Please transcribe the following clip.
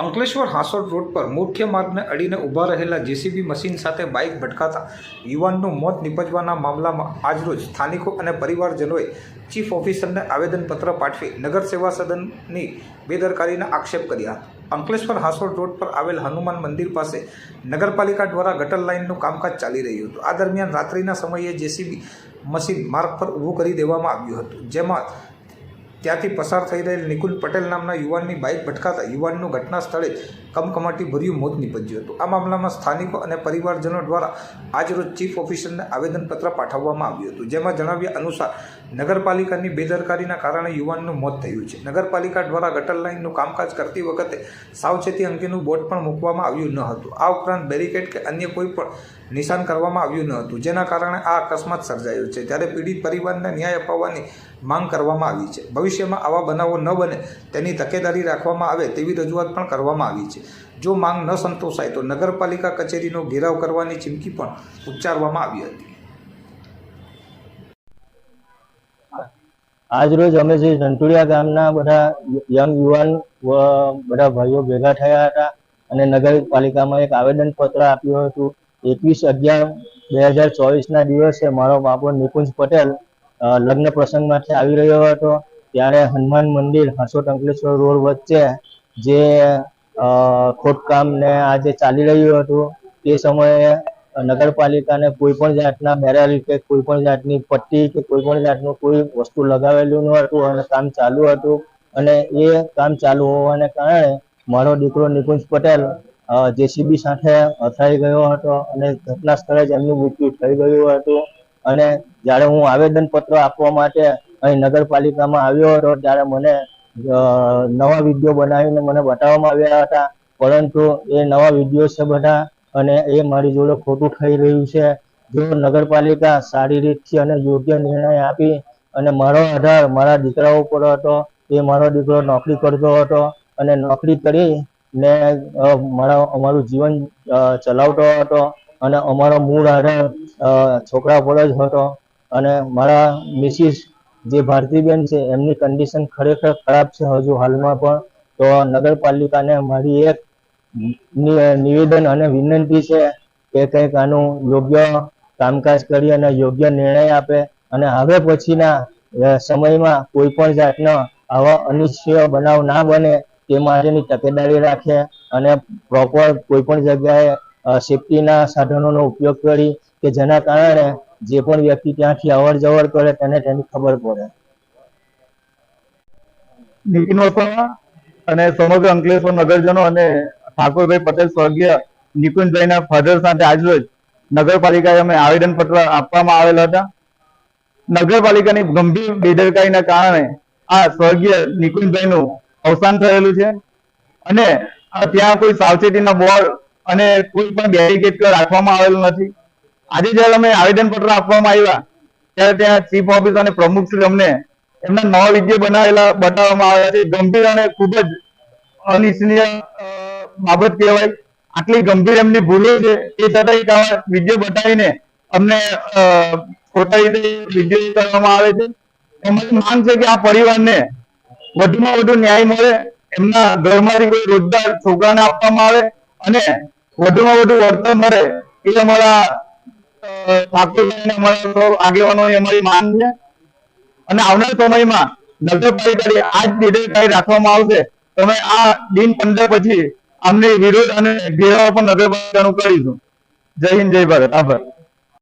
Ankleshwar Hansot road પર મુખ્ય માર્ગને અડીને ઊભા રહેલા જેસીબી મશીન સાથે બાઇક ભટકાતા યુવાનનું મોત નિપજવાના મામલામાં આજરોજ સ્થાનિકો અને પરિવારજનોએ ચીફ ઓફિસરને આવેદનપત્ર પાઠવી નગર સેવા સદનની બેદરકારીના આક્ષેપ કર્યા હતા. અંકલેશ્વર હાંસોડ રોડ પર આવેલ હનુમાન મંદિર પાસે નગરપાલિકા દ્વારા ગટર લાઇનનું કામકાજ ચાલી રહ્યું હતું. આ દરમિયાન રાત્રિના સમયે જેસીબી મશીન માર્ગ પર ઊભું કરી દેવામાં આવ્યું હતું. જેમાં ત્યાંથી પસાર થઈ રહેલ નિકુલ પટેલ નામના યુવાનની બાઇક ભટકાતા યુવાનનું ઘટના સ્થળે કમકમાટી ભર્યું મોત નીપજ્યું હતું. આ મામલામાં સ્થાનિકો અને પરિવારજનો દ્વારા આજરોજ ચીફ ઓફિસરને આવેદનપત્ર પાઠવવામાં આવ્યું હતું, જેમાં જણાવ્યા અનુસાર નગરપાલિકાની બેદરકારીના કારણે યુવાનનું મોત થયું છે. નગરપાલિકા દ્વારા ગટર લાઇનનું કામકાજ કરતી વખતે સાવચેતી અંગેનું બોર્ડ પણ મૂકવામાં આવ્યું ન હતું. આ ઉપરાંત બેરિકેડ કે અન્ય કોઈ પણ નિશાન કરવામાં આવ્યું ન હતું, જેના કારણે આ અકસ્માત સર્જાયો છે. ત્યારે પીડિત પરિવારને ન્યાય અપાવવાની માંગ કરવામાં આવી છે. ભવિષ્યમાં આવા બનાવો ન બને તેની તકેદારી રાખવામાં આવે તેવી રજૂઆત પણ કરવામાં આવી છે. જો માંગ ન સંતોષાય તો નગરપાલિકા કચેરીનો ઘેરાવ કરવાની ચીમકી પણ ઉચ્ચારવામાં આવી હતી. આજરોજ અમે જે રંટુડિયા ગામના બધા યંગ યુવાન બધા ભાઈઓ ભેગા થયા હતા અને નગરપાલિકામાં એક આવેદન પત્ર આપ્યું હતું. એકવીસ અગિયાર બે હજાર ચોવીસના દિવસે મારો બાપો નિકુંજ પટેલ લગ્ન પ્રસંગમાંથી આવી રહ્યો હતો. ત્યારે હનુમાન મંદિર હાંસોટ અંકલેશ્વર રોડ વચ્ચે જે ખોદકામ ને આ જે ચાલી રહ્યું હતું. તે સમયે નગરપાલિકાને કોઈ પણ જાતના બેરલ કે કોઈ પણ જાતની પટ્ટી કે કોઈ પણ જાતનું કોઈ વસ્તુ લગાવેલું ન હતું અને કામ ચાલુ હતું અને એ કામ ચાલુ હોવાને કારણે મારો દીકરો નિકુંજ પટેલ જેસીબી સાથે અથડાઈ ગયો હતો અને ઘટના સ્થળે જ એમનું મૃત્યુ થઈ ગયું હતું. અને જ્યારે હું આવેદન પત્ર આપવા માટે અહીં નગરપાલિકામાં આવ્યો હતો, ત્યારે મને નવા વીડિયો બનાવીને મને બતાવવામાં આવ્યા હતા. પરંતુ એ નવા વીડિયો છે બધા અને એ મારી જોડે ખોટું થઈ રહ્યું છે. જો નગરપાલિકા સારી રીતથી અને યોગ્ય નિર્ણય આપી અને મારો આધાર મારા દીકરાઓ પર હતો, એ મારો દીકરો નોકરી કરતો હતો અને નોકરી કરી ને મારા, અમારું જીવન ચલાવતો હતો અને અમારો મૂળ આધાર છોકરા પર જ હતો. અને મારા મિસિસ જે ભારતીબેન છે, એમની કન્ડિશન ખરેખર ખરાબ છે હજુ હાલમાં પણ. તો નગરપાલિકાને મારી એક નિવેદન અને વિનંતી છે કે કંઈક આનું યોગ્ય કામકાજ કરી અને યોગ્ય નિર્ણય આપે અને હવે પછીના સમયમાં કોઈ પણ જાતનો આવો અનિશ્ચય બનાવ ના બને તે માટેની તકેદારી રાખે અને પ્રોપર કોઈ પણ જગ્યાએ સેફટીના સાધનોનો ઉપયોગ કરી કે જેના કારણે જે પણ વ્યક્તિ ત્યાંથી અવર જવર કરે તેને તેની ખબર પડે. નીતિન અને સમગ્ર અંકલેશ્વર નગરજનો અને ઠાકોરભાઈ પટેલ સ્વર્ગીય નિકુંજભાઈના ફાધર સાથે આજરોજ નગરપાલિકાએ અમે આવેદન પત્ર આપવામાં આવેલ હતા. નગરપાલિકાની ગંભીર બેદરકારીના કારણે આ સ્વર્ગીય નિકુંજભાઈનું અવસાન થયેલું છે અને ત્યાં કોઈ સાવચેતીના બોર્ડ અને કોઈ પણ બેરિકેડ રાખવામાં આવેલું નથી. આજે જ્યારે અમે આવેદન પત્ર આપવામાં આવ્યા, ત્યારે ત્યાં ચીફ ઓફિસર અને પ્રમુખ શ્રી અમને એમના નવા વીડિયો બનાવેલા બતાવવામાં આવ્યા છે. ગંભીર અને ખૂબ જ અનિચ્છનીય બાબત કહેવાય. આટલી ગંભીર એમની ભૂલો છે, એ છતાં વીડિયો બતાવીને અમને ખોટા રીતે વીડિયો કરવામાં આવે છે. અમારી માંગ છે કે આ પરિવારને વધુમાં વધુ ન્યાય મળે, એમના ઘરમાંથી કોઈ રોજગાર છોકરાને આપવામાં આવે અને વધુમાં વધુ વળતર મળે, એ અમારા ઠાકોરભાઈ અમારા આગેવાનોની અમારી માંગ છે. અને આવનાર સમયમાં નગરપાલિકાની આ જ બેદરકારી રાખવામાં આવશે. તમે આ દિન પંદર પછી અમને વિરોધ અને ઘેરાવ પણ નગરપાલિકાનું કરીશું. જય હિન્દ જય ભારત. આભાર.